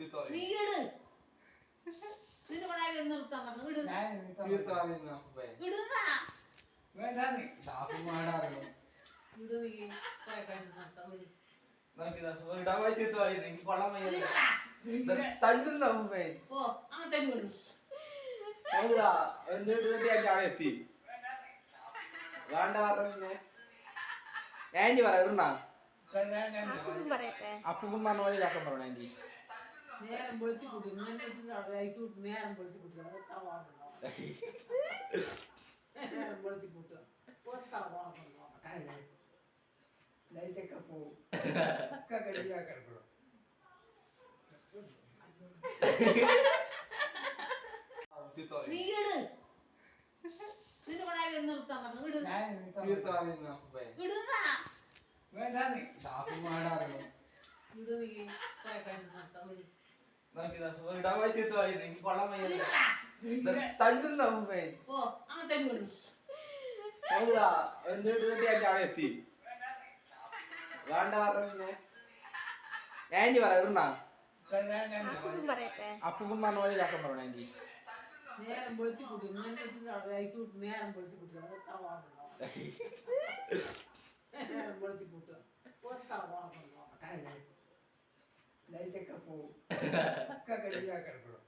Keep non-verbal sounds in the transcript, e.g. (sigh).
ചീത്ത നീ പറയും ഇട്. നിന്റെ കൊണ്ടായാലും നിർത്താൻ പറഞ്ഞു. ഇടുന്നാ ഇട് നീ. കുറെ കഴിഞ്ഞ് ഓ വിടുന്നു എത്തി. വേണ്ട പറഞ്ഞു പിന്നെ. പറയാ. ഞാൻ പറഞ്ഞ പോലെ ഇതാക്കാൻ പറഞ്ഞു ആന്റി. നേരം പൊളിച്ച് കുട്ടി ഇങ്ങനെ അയച്ചു വിട്ടു. നേരം പൊളിച്ച് കൂട്ടുക ഒത്തവാണല്ലോ നേരം പൊളിച്ച് കൂട്ടുക ഒത്തവാണല്ലോ ലൈറ്റൊക്കെ പോവും. ഒക്കെ കരിയാ കിടക്കണം ചീത്ത നീ പറയും ഇട്. നിന്റെ കൊണ്ടായാലും നിർത്താൻ പറഞ്ഞു. ഇട്. എത്തി. വേണ്ട പറഞ്ഞു പിന്നെ. ആന്റി ഞാൻ പറയട്ടെ. അപ്പുക്കും പറഞ്ഞ പോലെ ഇതാക്കാൻ പറഞ്ഞു ആന്റി നേരം പൊളിച്ച് കൂട്ടി ഇങ്ങനെ അയച്ചു വിട്ടു. നേരം പൊളിച്ച് ഒത്തവാണല്ലോ (laughs) നേരം പൊളിച്ച് കൂട്ടുക ഒത്തവാണല്ലോ ലൈറ്റൊക്കെ പോവും ഒക്കെ കരിയാ കിടക്കണം